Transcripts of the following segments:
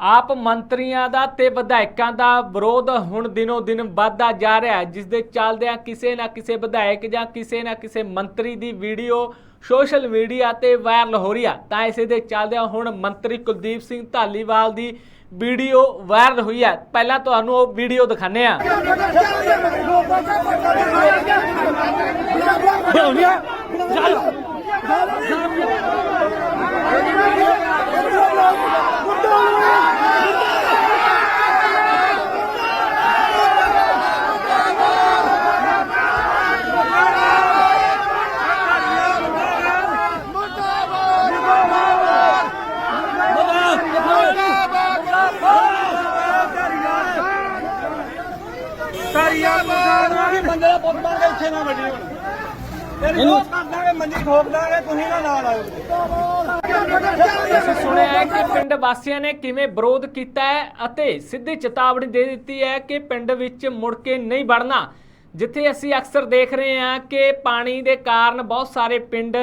ਆਪ ਮੰਤਰੀਆਂ ਦਾ ਤੇ ਵਿਧਾਇਕਾਂ ਦਾ ਵਿਰੋਧ ਹੁਣ ਦਿਨੋ ਦਿਨ ਵੱਧਦਾ ਜਾ ਰਿਹਾ ਹੈ ਜਿਸ ਦੇ ਚੱਲਦਿਆਂ ਕਿਸੇ ਨਾ ਕਿਸੇ ਵਿਧਾਇਕ ਜਾਂ ਕਿਸੇ ਨਾ ਕਿਸੇ ਮੰਤਰੀ ਦੀ ਵੀਡੀਓ ਸੋਸ਼ਲ ਮੀਡੀਆ ਤੇ ਵਾਇਰਲ ਹੋ ਰਹੀ ਆ। ਤਾਂ ਇਸੇ ਦੇ ਚੱਲਦਿਆਂ ਹੁਣ ਮੰਤਰੀ Kuldeep Singh Dhaliwal video video viral ਹੋਈ ਹੈ ਪਹਿਲਾਂ ਤੁਹਾਨੂੰ ਉਹ ਵੀਡੀਓ ਦਿਖਾਣੇ ਆ ਸਾਰੀਆਂ ਪੁੱਤ ਬਣ ਕੇ ਇੱਥੇ ਨਾ ਵੱਡੀ ਹੁਣ। ਤੇਰੀ ਉਹ ਕਰ ਦਾਂਗੇ ਮੰਜੀ ਠੋਕ ਦਾਂਗੇ ਤੁਸੀਂ ਨਾ ਨਾਲ ਆਇਓ। ਅਸੀਂ ਸੁਣਿਆ ਹੈ ਕਿ ਪਿੰਡ ਵਾਸੀਆਂ ਨੇ ਕਿਵੇਂ ਵਿਰੋਧ ਕੀਤਾ ਹੈ ਅਤੇ ਸਿੱਧੀ ਚੇਤਾਵਨੀ ਦੇ ਦਿੱਤੀ ਹੈ ਕਿ ਪਿੰਡ ਵਿੱਚ ਮੁੜ ਕੇ ਨਹੀਂ ਵੜਨਾ। ਜਿੱਥੇ ਅਸੀਂ ਅਕਸਰ ਦੇਖ ਰਹੇ ਹਾਂ ਕਿ ਪਾਣੀ ਦੇ ਕਾਰਨ ਬਹੁਤ ਸਾਰੇ ਪਿੰਡ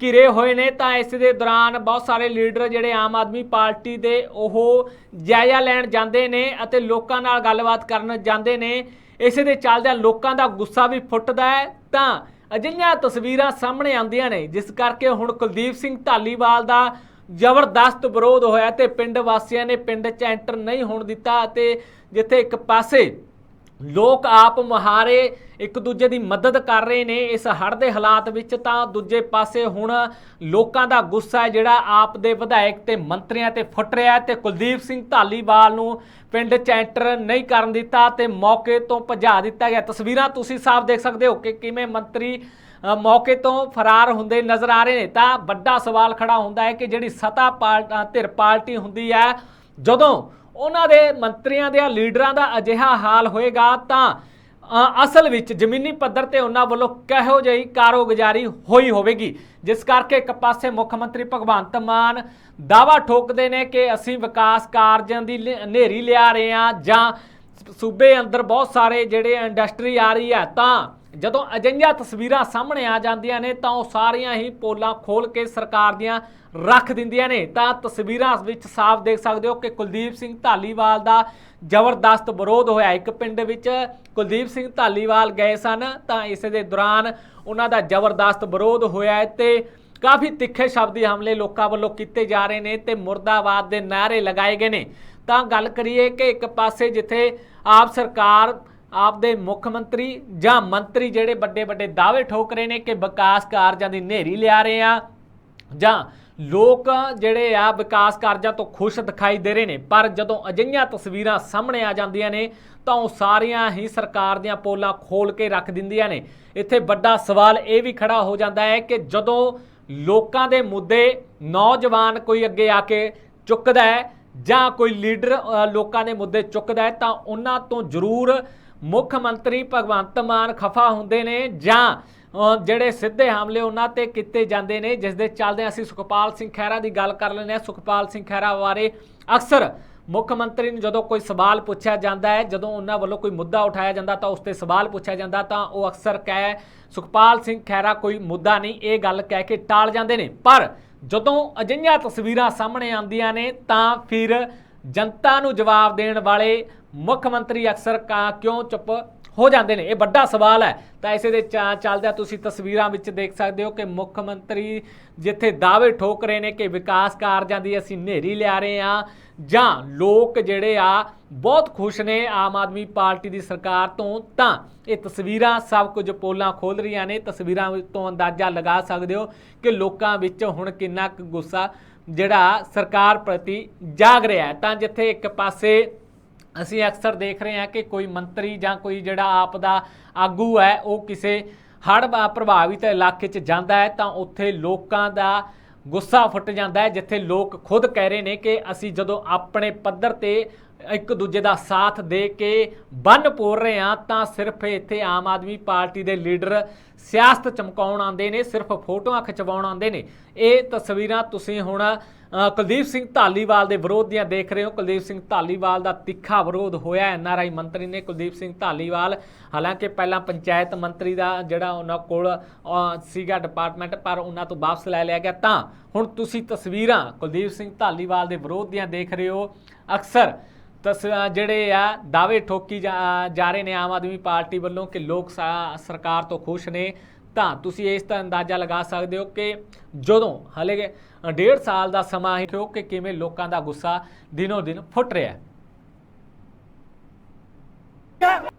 ਘਿਰੇ ਹੋਏ ਨੇ ਤਾਂ ਇਸ ਦੇ ਦੌਰਾਨ ਬਹੁਤ ਸਾਰੇ ਲੀਡਰ ਜਿਹੜੇ ਆਮ ਆਦਮੀ ਪਾਰਟੀ ਦੇ ਉਹ ਜਾਇਜ਼ਾ ਲੈਣ ਜਾਂਦੇ ਨੇ ਅਤੇ ਲੋਕਾਂ ਨਾਲ ਗੱਲਬਾਤ ਕਰਨ ਜਾਂਦੇ ਨੇ। ਇਸੇ ਦੇ ਚੱਲਦਿਆਂ ਲੋਕਾਂ ਦਾ ਗੁੱਸਾ ਵੀ ਫੁੱਟਦਾ ਹੈ। ਤਾਂ ਅਜਿਹੀਆਂ ਤਸਵੀਰਾਂ ਸਾਹਮਣੇ ਆਉਂਦੀਆਂ ਨੇ, ਜਿਸ ਕਰਕੇ ਹੁਣ ਕੁਲਦੀਪ ਸਿੰਘ ਢਾਲੀਵਾਲ ਦਾ ਜ਼ਬਰਦਸਤ ਵਿਰੋਧ ਹੋਇਆ ਤੇ ਪਿੰਡ ਵਾਸੀਆਂ ਨੇ ਪਿੰਡ 'ਚ ਐਂਟਰ ਨਹੀਂ ਹੋਣ ਦਿੱਤਾ ਅਤੇ ਜਿੱਥੇ ਇੱਕ ਪਾਸੇ ਲੋਕ ਆਪ ਮੁਹਾਰੇ ਇੱਕ ਦੂਜੇ ਦੀ ਮਦਦ ਕਰ ਰਹੇ ਨੇ। ਇਸ ਹੜ੍ਹ ਦੇ ਹਾਲਾਤ ਵਿੱਚ ਤਾਂ ਦੂਜੇ ਪਾਸੇ ਹੁਣ ਲੋਕਾਂ ਦਾ ਗੁੱਸਾ ਹੈ, ਜਿਹੜਾ ਆਪ ਦੇ ਵਿਧਾਇਕ ਤੇ ਮੰਤਰੀਆਂ ਤੇ ਫੁੱਟ ਰਿਹਾ ਹੈ ਤੇ ਕੁਲਦੀਪ ਸਿੰਘ ਢਾਲੀਵਾਲ ਨੂੰ ਪਿੰਡ 'ਚ ਐਂਟਰ ਨਹੀਂ ਕਰਨ ਦਿੱਤਾ ਤੇ ਮੌਕੇ ਤੋਂ ਭਜਾ ਦਿੱਤਾ ਗਿਆ। ਤਸਵੀਰਾਂ ਤੁਸੀਂ ਸਾਫ਼ ਦੇਖ ਸਕਦੇ ਹੋ ਕਿ ਕਿਵੇਂ ਮੰਤਰੀ ਮੌਕੇ ਤੋਂ ਫਰਾਰ ਹੁੰਦੇ ਨਜ਼ਰ ਆ ਰਹੇ ਨੇ। ਤਾਂ ਵੱਡਾ ਸਵਾਲ ਖੜਾ ਹੁੰਦਾ ਹੈ ਕਿ ਜਿਹੜੀ ਸਤਾ ਪਾਰਟ ਧਿਰ ਪਾਰਟੀ ਹੁੰਦੀ ਹੈ, ਜਦੋਂ ਉਹਨਾਂ ਦੇ ਮੰਤਰੀਆਂ ਦੇ ਲੀਡਰਾਂ ਦਾ ਅਜਿਹਾ ਹਾਲ ਹੋਏਗਾ ਤਾਂ ਅਸਲ ਵਿੱਚ ਜ਼ਮੀਨੀ ਪੱਧਰ ਤੇ ਉਹਨਾਂ ਵੱਲੋਂ ਕਿਹੋ ਜਿਹੀ ਕਾਰੋਗੁਜ਼ਾਰੀ ਹੋਈ ਹੋਵੇਗੀ। ਜਿਸ ਕਰਕੇ ਇੱਕ ਪਾਸੇ ਮੁੱਖ ਮੰਤਰੀ ਭਗਵੰਤ ਮਾਨ ਦਾਵਾ ਠੋਕਦੇ ਨੇ ਕਿ ਅਸੀਂ ਵਿਕਾਸ ਕਾਰਜਾਂ ਦੀ ਲ- ਹਨੇਰੀ ਲਿਆ ਰਹੇ ਹਾਂ ਜਾਂ ਸੂਬੇ ਅੰਦਰ ਬਹੁਤ ਸਾਰੇ ਜਿਹੜੇ ਇੰਡਸਟਰੀ ਆ ਰਹੀ ਹੈ ਤਾਂ ਜਦੋਂ ਅਜਿਹੀਆਂ ਤਸਵੀਰਾਂ ਸਾਹਮਣੇ ਆ ਜਾਂਦੀਆਂ ਨੇ ਤਾਂ ਉਹ ਸਾਰੀਆਂ ਹੀ ਪੋਲਾਂ ਖੋਲ ਕੇ ਸਰਕਾਰ ਦੀਆਂ ਰੱਖ ਦਿੰਦੀਆਂ ਨੇ। ਤਾਂ ਤਸਵੀਰਾਂ ਵਿੱਚ ਸਾਫ਼ ਦੇਖ ਸਕਦੇ ਹੋ ਕਿ ਕੁਲਦੀਪ ਸਿੰਘ ਢਾਲੀਵਾਲ ਦਾ ਜ਼ਬਰਦਸਤ ਵਿਰੋਧ ਹੋਇਆ। ਇੱਕ ਪਿੰਡ ਵਿੱਚ ਕੁਲਦੀਪ ਸਿੰਘ ਢਾਲੀਵਾਲ ਗਏ ਸਨ ਤਾਂ ਇਸ ਦੇ ਦੌਰਾਨ ਉਹਨਾਂ ਦਾ ਜ਼ਬਰਦਸਤ ਵਿਰੋਧ ਹੋਇਆ ਹੈ ਤੇ ਕਾਫੀ ਤਿੱਖੇ ਸ਼ਬਦੀ ਹਮਲੇ ਲੋਕਾਂ ਵੱਲੋਂ ਕੀਤੇ ਜਾ ਰਹੇ ਨੇ ਤੇ ਮੁਰਦਾਬਾਦ ਦੇ ਨਾਅਰੇ ਲਗਾਏ ਗਏ ਨੇ। ਤਾਂ ਗੱਲ ਕਰੀਏ ਕਿ ਇੱਕ ਪਾਸੇ ਜਿੱਥੇ ਆਪ ਸਰਕਾਰ ਆਪਦੇ ਮੁੱਖ ਮੰਤਰੀ ਜਾਂ ਮੰਤਰੀ ਜਿਹੜੇ ਵੱਡੇ ਵੱਡੇ ਦਾਅਵੇ ਠੋਕ ਰਹੇ ਨੇ ਕਿ ਵਿਕਾਸ ਕਾਰਜਾਂ ਦੀ ਨੇਰੀ ਲਿਆ ਰਹੇ ਆ ਜਾਂ ਲੋਕ ਜਿਹੜੇ ਆ ਵਿਕਾਸ ਕਾਰਜਾਂ ਤੋਂ ਖੁਸ਼ ਦਿਖਾਈ ਦੇ ਰਹੇ ਨੇ, ਪਰ ਜਦੋਂ ਅਜਿਹੀਆਂ ਤਸਵੀਰਾਂ ਸਾਹਮਣੇ ਆ ਜਾਂਦੀਆਂ ਨੇ, ਤਾਂ ਉਹ ਸਾਰੀਆਂ ਹੀ ਸਰਕਾਰ ਦੀਆਂ ਪੋਲਾਂ ਖੋਲ ਕੇ ਰੱਖ ਦਿੰਦੀਆਂ ਨੇ। ਇੱਥੇ ਵੱਡਾ ਸਵਾਲ ਇਹ ਵੀ ਖੜਾ ਹੋ ਜਾਂਦਾ ਹੈ ਕਿ ਜਦੋਂ ਲੋਕਾਂ ਦੇ ਮੁੱਦੇ ਨੌਜਵਾਨ ਕੋਈ ਅੱਗੇ ਆ ਕੇ ਚੁੱਕਦਾ ਹੈ ਜਾਂ ਕੋਈ ਲੀਡਰ ਲੋਕਾਂ ਦੇ ਮੁੱਦੇ ਚੁੱਕਦਾ ਹੈ, ਤਾਂ ਉਹਨਾਂ ਤੋਂ ਜ਼ਰੂਰ ਮੁੱਖ ਮੰਤਰੀ ਭਗਵੰਤ ਮਾਨ ਖਫਾ ਹੁੰਦੇ ਨੇ ਜਾਂ ਜਿਹੜੇ ਸਿੱਧੇ ਹਮਲੇ ਉਹਨਾਂ ਤੇ ਕੀਤੇ ਜਾਂਦੇ ਨੇ, ਜਿਸ ਦੇ ਚੱਲਦੇ ਅਸੀਂ ਸੁਖਪਾਲ ਸਿੰਘ ਖਹਿਰਾ ਦੀ ਗੱਲ ਕਰ ਲੈਂਦੇ ਹਾਂ। ਸੁਖਪਾਲ ਸਿੰਘ ਖਹਿਰਾ ਬਾਰੇ ਅਕਸਰ ਮੁੱਖ ਮੰਤਰੀ ਨੂੰ ਜਦੋਂ ਕੋਈ ਸਵਾਲ ਪੁੱਛਿਆ ਜਾਂਦਾ ਹੈ, ਜਦੋਂ ਉਹਨਾਂ ਵੱਲੋਂ ਕੋਈ ਮੁੱਦਾ ਉਠਾਇਆ ਜਾਂਦਾ ਤਾਂ ਉਸ ਤੇ ਸਵਾਲ ਪੁੱਛਿਆ ਜਾਂਦਾ ਤਾਂ ਉਹ ਅਕਸਰ ਕਹੇ, ਸੁਖਪਾਲ ਸਿੰਘ ਖਹਿਰਾ ਕੋਈ ਮੁੱਦਾ ਨਹੀਂ। ਇਹ ਗੱਲ ਕਹਿ ਕੇ ਟਾਲ ਜਾਂਦੇ ਨੇ। ਪਰ ਜਦੋਂ ਅਜਿਹੀਆਂ ਤਸਵੀਰਾਂ ਸਾਹਮਣੇ ਆਉਂਦੀਆਂ ਨੇ ਤਾਂ ਫਿਰ ਜਨਤਾ ਨੂੰ ਜਵਾਬ ਦੇਣ ਵਾਲੇ ਮੁੱਖ ਮੰਤਰੀ ਅਕਸਰ ਕਾ ਕਿਉਂ ਚੁੱਪ ਹੋ ਜਾਂਦੇ ਨੇ? ਇਹ ਵੱਡਾ ਸਵਾਲ ਹੈ। ਤਾਂ ਇਸੇ ਦੇ ਚਾ- ਚੱਲਦਿਆਂ ਤੁਸੀਂ ਤਸਵੀਰਾਂ ਵਿੱਚ ਦੇਖ ਸਕਦੇ ਹੋ ਕਿ ਮੁੱਖ ਮੰਤਰੀ ਜਿੱਥੇ ਦਾਅਵੇ ਠੋਕ ਰਹੇ ਨੇ ਕਿ ਵਿਕਾਸ ਕਾਰਜਾਂ ਦੀ ਅਸੀਂ ਨੇਰੀ ਲਿਆ ਰਹੇ ਹਾਂ ਜਾਂ ਲੋਕ ਜਿਹੜੇ ਆ ਬਹੁਤ ਖੁਸ਼ ਨੇ ਆਮ ਆਦਮੀ ਪਾਰਟੀ ਦੀ ਸਰਕਾਰ ਤੋਂ, ਤਾਂ ਇਹ ਤਸਵੀਰਾਂ ਸਭ ਕੁਝ ਪੋਲਾਂ ਖੋਲ ਰਹੀਆਂ ਨੇ। ਤਸਵੀਰਾਂ ਤੋਂ ਅੰਦਾਜ਼ਾ ਲਗਾ ਸਕਦੇ ਹੋ ਕਿ ਲੋਕਾਂ ਵਿੱਚ ਹੁਣ ਕਿੰਨਾ ਕੁ ਗੁੱਸਾ ਜਿਹੜਾ ਸਰਕਾਰ ਪ੍ਰਤੀ ਜਾਗ ਰਿਹਾ ਤਾਂ ਜਿੱਥੇ ਇੱਕ ਪਾਸੇ ਅਸੀਂ ਅਕਸਰ ਦੇਖ ਰਹੇ ਹਾਂ ਕਿ ਕੋਈ ਮੰਤਰੀ ਜਾਂ ਕੋਈ ਜਿਹੜਾ ਆਪ ਦਾ ਆਗੂ ਹੈ, ਉਹ ਕਿਸੇ ਹੜ੍ਹ ਪ੍ਰਭਾਵਿਤ ਇਲਾਕੇ 'ਚ ਜਾਂਦਾ ਹੈ ਤਾਂ ਉੱਥੇ ਲੋਕਾਂ ਦਾ ਗੁੱਸਾ ਫੁੱਟ ਜਾਂਦਾ ਹੈ, ਜਿੱਥੇ ਲੋਕ ਖੁਦ ਕਹਿ ਰਹੇ ਨੇ ਕਿ ਅਸੀਂ ਜਦੋਂ ਆਪਣੇ ਪੱਧਰ ਤੇ ਇੱਕ ਦੂਜੇ ਦਾ ਸਾਥ ਦੇ ਕੇ ਬੰਨ ਪੋਰ ਰਹੇ ਹਾਂ ਤਾਂ ਸਿਰਫ ਇੱਥੇ ਆਮ ਆਦਮੀ ਪਾਰਟੀ ਦੇ ਲੀਡਰ ਸਿਆਸਤ ਚਮਕਾਉਣ ਆਉਂਦੇ ਨੇ, ਸਿਰਫ ਫੋਟੋਆਂ ਖਿਚਵਾਉਣ ਆਉਂਦੇ ਨੇ। ਇਹ ਤਸਵੀਰਾਂ ਤੁਸੀਂ ਹੁਣ ਕੁਲਦੀਪ ਸਿੰਘ ਧਾਲੀਵਾਲ ਦੇ ਵਿਰੋਧ ਦੀਆਂ ਦੇਖ ਰਹੇ ਹੋ। ਕੁਲਦੀਪ ਸਿੰਘ ਧਾਲੀਵਾਲ ਦਾ ਤਿੱਖਾ ਵਿਰੋਧ ਹੋਇਆ, ਐੱਨ ਆਰ ਆਈ ਮੰਤਰੀ ਨੇ ਕੁਲਦੀਪ ਸਿੰਘ ਧਾਲੀਵਾਲ। ਹਾਲਾਂਕਿ ਪਹਿਲਾਂ ਪੰਚਾਇਤ ਮੰਤਰੀ ਦਾ ਜਿਹੜਾ ਉਹਨਾਂ ਕੋਲ ਸੀਗਾ ਡਿਪਾਰਟਮੈਂਟ, ਪਰ ਉਹਨਾਂ ਤੋਂ ਵਾਪਸ ਲੈ ਲਿਆ ਗਿਆ। ਤਾਂ ਹੁਣ ਤੁਸੀਂ ਤਸਵੀਰਾਂ ਕੁਲਦੀਪ ਸਿੰਘ ਧਾਲੀਵਾਲ ਦੇ ਵਿਰੋਧ ਦੀਆਂ ਦੇਖ ਰਹੇ ਹੋ। ਅਕਸਰ ਤਸ ਜਿਹੜੇ ਆ, ਦਾਅਵੇ ਠੋਕੀ ਜਾ ਜਾ ਰਹੇ ਨੇ ਆਮ ਆਦਮੀ ਪਾਰਟੀ ਵੱਲੋਂ ਕਿ ਲੋਕ ਸਾ- ਸਰਕਾਰ ਤੋਂ ਖੁਸ਼ ਨੇ। ਤਾਂ ਤੁਸੀਂ ਇਸ ਦਾ ਅੰਦਾਜ਼ਾ ਲਗਾ ਸਕਦੇ ਹੋ ਕਿ ਜਦੋਂ ਹਲੇ ਡੇਢ ਸਾਲ ਦਾ ਸਮਾਂ ਹੀ ਹੋ ਕਿ ਕਿਵੇਂ ਲੋਕਾਂ ਦਾ ਗੁੱਸਾ ਦਿਨੋ ਦਿਨ ਫੁੱਟ ਰਿਹਾ ਹੈ। ਧਾਰੀਵਾਲ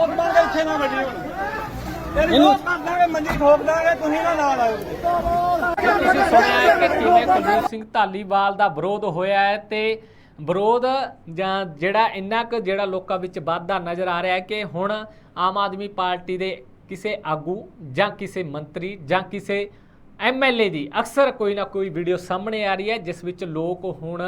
ਪੁੱਤ ਬਣ ਕੇ ਇੱਥੇ ਨਾ ਵੱਡੀ ਹੁਣ। ਇਹਨੂੰ ਕਰ ਦਾਂਗੇ ਮੰਜੀ ਠੋਕ ਦਾਂਗੇ ਤੁਸੀਂ ਨਾ ਨਾਲ ਆਇਓ। ਤੁਸੀਂ ਸੁਣਿਆ ਕਿ ਕਿਵੇਂ ਕੁਲਦੀਪ ਸਿੰਘ ਧਾਲੀਵਾਲ ਦਾ ਵਿਰੋਧ ਹੋਇਆ ਹੈ ਤੇ ਵਿਰੋਧ ਜਾਂ ਜਿਹੜਾ ਇੰਨਾ ਕੁ ਜਿਹੜਾ ਲੋਕਾਂ ਵਿੱਚ ਵਾਧਾ ਨਜ਼ਰ ਆ ਰਿਹਾ ਹੈ ਕਿ ਹੁਣ ਆਮ ਆਦਮੀ ਪਾਰਟੀ ਦੇ ਕਿਸੇ ਆਗੂ ਜਾਂ ਕਿਸੇ ਮੰਤਰੀ ਜਾਂ ਕਿਸੇ ਐਮਐਲਏ ਦੀ ਅਕਸਰ ਕੋਈ ਨਾ ਕੋਈ ਵੀਡੀਓ ਸਾਹਮਣੇ ਆ ਰਹੀ ਹੈ ਜਿਸ ਵਿੱਚ ਲੋਕ ਹੁਣ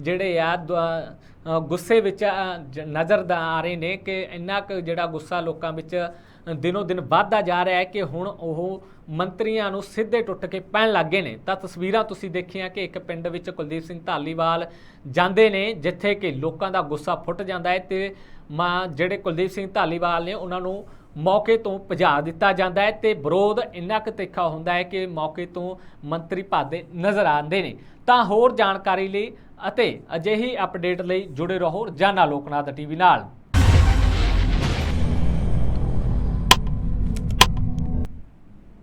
ਜਿਹੜੇ ਆ ਦ- ਗੁੱਸੇ ਵਿੱਚ ਜ- ਨਜ਼ਰ ਆ ਰਹੇ ਨੇ ਕਿ ਇੰਨਾ ਕੁ ਜਿਹੜਾ ਗੁੱਸਾ ਲੋਕਾਂ ਵਿੱਚ ਦਿਨੋ ਦਿਨ ਵੱਧਦਾ ਜਾ ਰਿਹਾ ਹੈ ਕਿ ਹੁਣ ਉਹ ਮੰਤਰੀਆਂ ਨੂੰ ਸਿੱਧੇ ਟੁੱਟ ਕੇ ਪੈਣ ਲੱਗੇ ਨੇ। ਤਾਂ ਤਸਵੀਰਾਂ ਤੁਸੀਂ ਦੇਖੀਆਂ ਕਿ ਇੱਕ ਪਿੰਡ ਵਿੱਚ ਕੁਲਦੀਪ ਸਿੰਘ ਢਾਲੀਵਾਲ ਜਾਂਦੇ ਨੇ, ਜਿੱਥੇ ਕਿ ਲੋਕਾਂ ਦਾ ਗੁੱਸਾ ਫੁੱਟ ਜਾਂਦਾ ਹੈ ਤੇ ਮਾਂ, ਜਿਹੜੇ ਕੁਲਦੀਪ ਸਿੰਘ ਢਾਲੀਵਾਲ ਨੇ, ਉਹਨਾਂ ਨੂੰ ਮੌਕੇ ਤੋਂ ਭਜਾ ਦਿੱਤਾ ਜਾਂਦਾ ਹੈ ਤੇ ਵਿਰੋਧ ਇੰਨਾ ਕੁ ਤਿੱਖਾ ਹੁੰਦਾ ਹੈ ਕਿ ਮੌਕੇ ਤੋਂ ਮੰਤਰੀ ਭਾਦੇ ਨਜ਼ਰ ਆਉਂਦੇ ਨੇ। ਤਾਂ ਹੋਰ ਜਾਣਕਾਰੀ ਲਈ ਅਤੇ ਅਜਿਹੀ ਅਪਡੇਟ ਲਈ ਜੁੜੇ ਰਹੋ ਰੋਜ਼ਾਨਾ ਲੋਕਨਾਥ ਟੀਵੀ ਨਾਲ।